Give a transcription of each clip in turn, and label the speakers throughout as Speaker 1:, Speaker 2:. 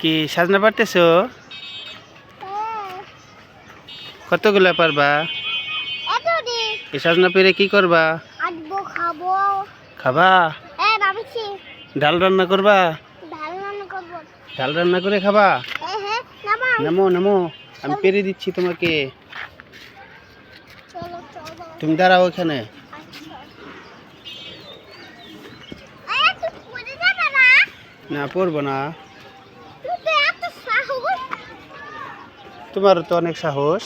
Speaker 1: কি সাজনা পারতেছো? কতগুলা পারবা? এই সাজনা পেরে কি করবা?
Speaker 2: খাবা?
Speaker 1: ডাল রান্না করবা?
Speaker 2: ডাল রান্না
Speaker 1: করে খাবা?
Speaker 2: নামো
Speaker 1: নামো, আমি পেরে দিচ্ছি তোমাকে। তুমি দাঁড়াও ওখানে
Speaker 2: আচ্ছা এ তুই পড়ে যাবে না
Speaker 1: না পড়ব না
Speaker 2: তুই তো এত সাহস
Speaker 1: তোমার তো অনেক সাহস।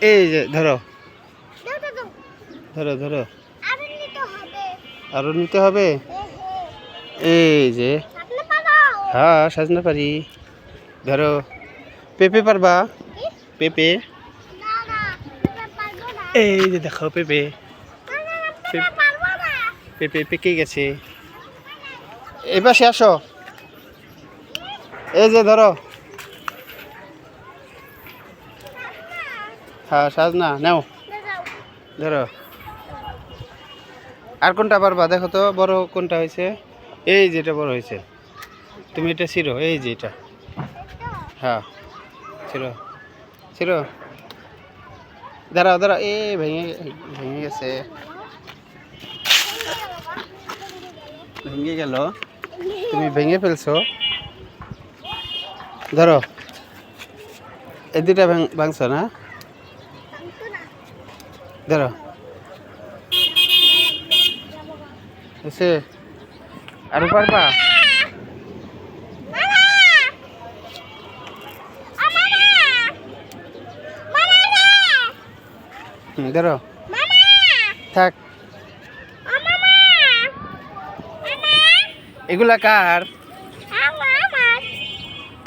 Speaker 1: এই যে, ধরো। ধরো ধরো।
Speaker 2: আরও নিতে হবে?
Speaker 1: এই যে। হ্যাঁ সাজনা পারি। ধরো, পেঁপে পারবা? পেঁপে। এই যে, দেখো, পেঁপে। পেঁপে পেকে গেছে। এবার সে আসো। এই যে, ধরো। সাজনা নাও। ধরো। আর কোনটা পারবা? দেখো তো, বড় কোনটা হয়েছে? এই যেটা বড় হয়েছে। তুমি এটা ছিড়ো, এই যে এটা। হ্যাঁ ছিড়ো। ছিড়ো। দাঁড়াও দাঁড়াও। এ, ভেঙে ভেঙে গেছে। ভেঙে গেল। তুমি ভেঙে ফেলছো। ধরো। এই দুটা ভাঙ- ভাঙছো না? ধরো এসে আরও পারবা? ধরো থাক। এগুলা কার?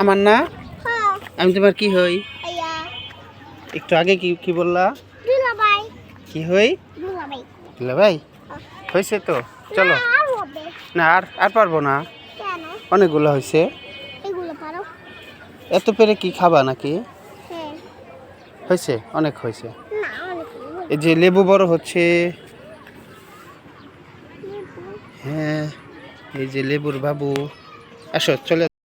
Speaker 2: আমার
Speaker 1: না?
Speaker 2: হ্যাঁ।
Speaker 1: আমি তোমার কি হই? একটু আগে কি কি বললা? কি হই?
Speaker 2: দুলাভাই
Speaker 1: ভাই হয়েছে তো চলো।
Speaker 2: না, আর
Speaker 1: আর পারব না।
Speaker 2: কেন?
Speaker 1: অনেকগুলো হয়েছে
Speaker 2: এগুলো পারো।
Speaker 1: এত পেরে কি খাবা নাকি?
Speaker 2: হ্যাঁ।
Speaker 1: হয়েছে অনেক হয়েছে এই যে লেবু বড় হচ্ছে। হ্যাঁ এই যে লেবুর বাবু। আসো চলে